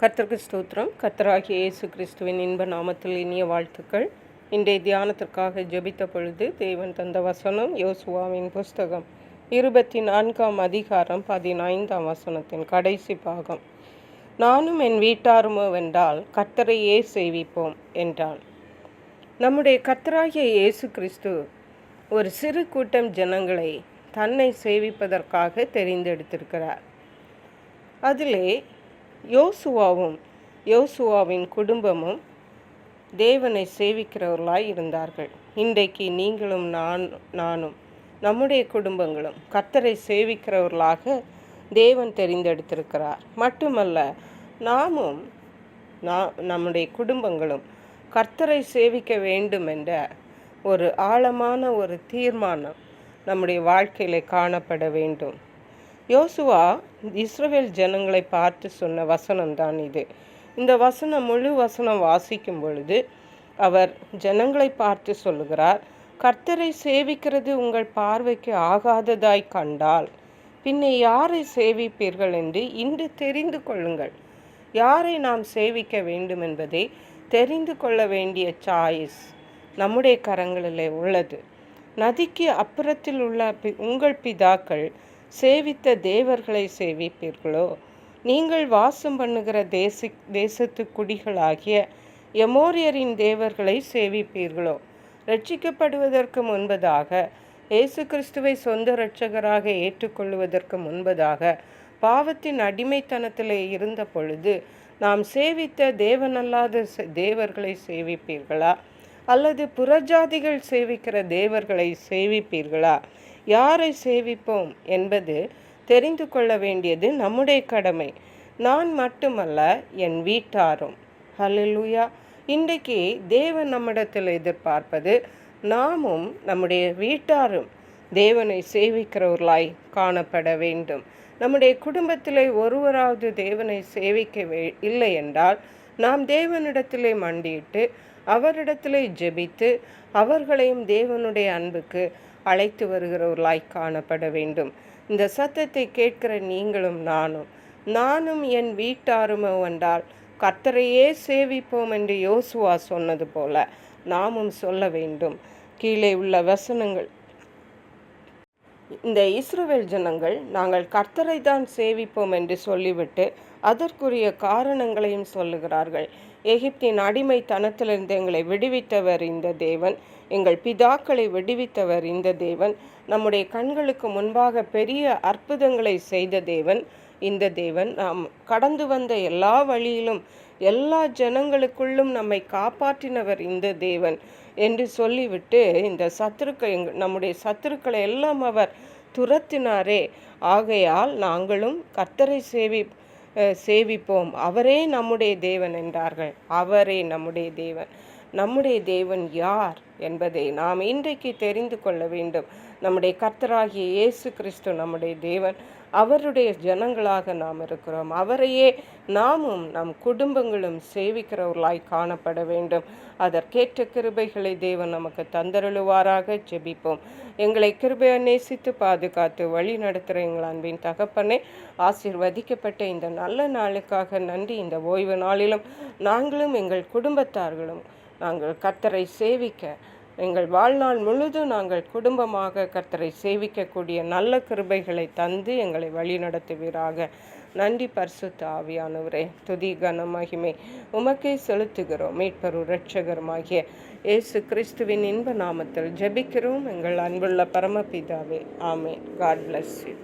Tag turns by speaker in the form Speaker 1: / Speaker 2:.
Speaker 1: கர்த்தருக்கு ஸ்தோத்திரம். கர்த்தராகிய இயேசு கிறிஸ்துவின் இன்ப நாமத்தில் இனிய வாழ்த்துக்கள். இன்றைய தியானத்திற்காக ஜெபித்த பொழுது தேவன் தந்த வசனம் யோசுவாவின் புஸ்தகம் இருபத்தி நான்காம் அதிகாரம் பதினைந்தாம் வசனத்தின் கடைசி பாகம். நானும் என் வீட்டாருமோ வென்றால் கர்த்தரையே சேவிப்போம்? என்றான். நம்முடைய கர்த்தராகிய இயேசு கிறிஸ்து ஒரு சிறு கூட்டம் ஜனங்களை தன்னை சேவிப்பதற்காக தெரிந்தெடுத்திருக்கிறார். அதிலே யோசுவாவும் யோசுவாவின் குடும்பமும் தேவனை சேவிக்கிறவர்களாய் இருந்தார்கள். இன்றைக்கு நீங்களும் நான் நானும் நம்முடைய குடும்பங்களும் கர்த்தரை சேவிக்கிறவர்களாக தேவன் தெரிந்தெடுத்திருக்கிறார். மட்டுமல்ல நாமும் நா- நம்முடைய குடும்பங்களும் கர்த்தரை சேவிக்க வேண்டும் என்ற ஒரு ஆழமான ஒரு தீர்மானம் நம்முடைய வாழ்க்கையில் காணப்பட வேண்டும். யோசுவா இஸ்ரவேல் ஜனங்களை பார்த்து சொன்ன வசனம்தான் இது. இந்த வசனம் முழு வசனம் வாசிக்கும் பொழுது அவர் ஜனங்களை பார்த்து சொல்லுகிறார் கர்த்தரை சேவிக்கிறது உங்கள் பார்வைக்கு ஆகாததாய் கண்டால் பின்னே யாரை சேவிப்பீர்கள் என்று இன்று தெரிந்து கொள்ளுங்கள். யாரை நாம் சேவிக்க வேண்டும் என்பதை தெரிந்து கொள்ள வேண்டிய சாய்ஸ் நம்முடைய கரங்களிலே உள்ளது. நதிக்கு அப்புறத்தில் உள்ள பி- உங்கள் பிதாக்கள் சேவித்த தேவர்களை சேவிப்பீர்களோ? நீங்கள் வாசம் பண்ணுகிற தேசி தேசத்து குடிகளாகிய எமோரியரின் தேவர்களை சேவிப்பீர்களோ? ரட்சிக்கப்படுவதற்கு முன்பதாக இயேசு கிறிஸ்துவை சொந்த இரட்சகராக ஏற்றுக்கொள்வதற்கு முன்பதாக பாவத்தின் அடிமைத்தனத்திலே இருந்த பொழுது நாம் சேவித்த தேவனல்லாத தேவர்களை சேவிப்பீர்களா? அல்லது புறஜாதிகள் சேவிக்கிற தேவர்களை சேவிப்பீர்களா? யாரை சேவிப்போம் என்பது தெரிந்து கொள்ள வேண்டியது நம்முடைய கடமை. நான் மட்டுமல்ல என் வீட்டாரும். ஹலலுயா இன்றைக்கு தேவன் நம்மிடத்தில் எதிர்பார்ப்பது நாமும் நம்முடைய வீட்டாரும் தேவனை சேவிக்கிறவர்களாய் காணப்பட வேண்டும். நம்முடைய குடும்பத்திலே ஒருவராவது தேவனை சேவிக்க வே- இல்லை என்றால் நாம் தேவனிடத்திலே மண்டியிட்டு அவரிடத்திலே ஜெபித்து அவர்களையும் தேவனுடைய அன்புக்கு அழைத்து வருகிறவர்களாய் காணப்பட வேண்டும். இந்த சத்தத்தை கேட்கிற நீங்களும் நானும் நானும் என் வீட்டாருமோ என்றால் கர்த்தரையே சேவிப்போம் என்று யோசுவா சொன்னது போல நாமும் சொல்ல வேண்டும். கீழே உள்ள வசனங்கள். இந்த இஸ்ரவேல் ஜனங்கள் நாங்கள் கர்த்தரை தான் சேவிப்போம் என்று சொல்லிவிட்டு அதற்குரிய காரணங்களையும் சொல்லுகிறார்கள். எகிப்தின் அடிமைத்தனத்திலிருந்து எங்களை விடுவித்தவர் இந்த தேவன். எங்கள் பிதாக்களை விடுவித்தவர் இந்த தேவன். நம்முடைய கண்களுக்கு முன்பாக பெரிய அற்புதங்களை செய்த தேவன். இந்த தேவன் நாம் கடந்து வந்த எல்லா வழியிலும் எல்லா ஜனங்களுக்குள்ளும் நம்மை காப்பாற்றினவர் இந்த தேவன் என்று சொல்லிவிட்டு இந்த சத்துருக்கள் நம்முடைய சத்துருக்களை எல்லாம் அவர் துரத்தினாரே. ஆகையால் நாங்களும் கர்த்தரை சேவி சேவிப்போம். அவரே நம்முடைய தேவன் என்றார்கள். அவரே நம்முடைய தேவன். நம்முடைய தேவன் யார் என்பதை நாம் இன்றைக்கு தெரிந்து கொள்ள வேண்டும். நம்முடைய கர்த்தராகிய இயேசு கிறிஸ்து நம்முடைய தேவன். அவருடைய ஜனங்களாக நாம் இருக்கிறோம். அவரையே நாமும் நம் குடும்பங்களும் சேவிக்கிறவர்களாய் காணப்பட வேண்டும். அதற்கேற்ற கிருபைகளை தேவன் நமக்கு தந்தருளுவாராக. ஜெபிப்போம். எங்களை கிருபையை நேசித்து பாதுகாத்து வழி நடத்துகிற எங்கள் அன்பின் தகப்பனே ஆசிர்வதிக்கப்பட்ட இந்த நல்ல நாளுக்காக நன்றி. இந்த ஓய்வு நாளிலும் நாங்களும் எங்கள் குடும்பத்தார்களும் நாங்கள் கர்த்தரை சேவிக்க எங்கள் வாழ்நாள் முழுதும் நாங்கள் குடும்பமாக கர்த்தரை சேவிக்கக்கூடிய நல்ல கிருபைகளை தந்து எங்களை வழிநடத்துவீராக நன்றி பரிசுத்த ஆவியானவரே. துதி கன மகிமை உமக்கே செலுத்துகிறோம். மீட்பரு இரட்சகருமாகிய இயேசு கிறிஸ்துவின் இன்ப நாமத்தில் ஜெபிக்கிறோம். எங்கள் அன்புள்ள பரமபிதாவே ஆமே காட் பிளஸ் யூ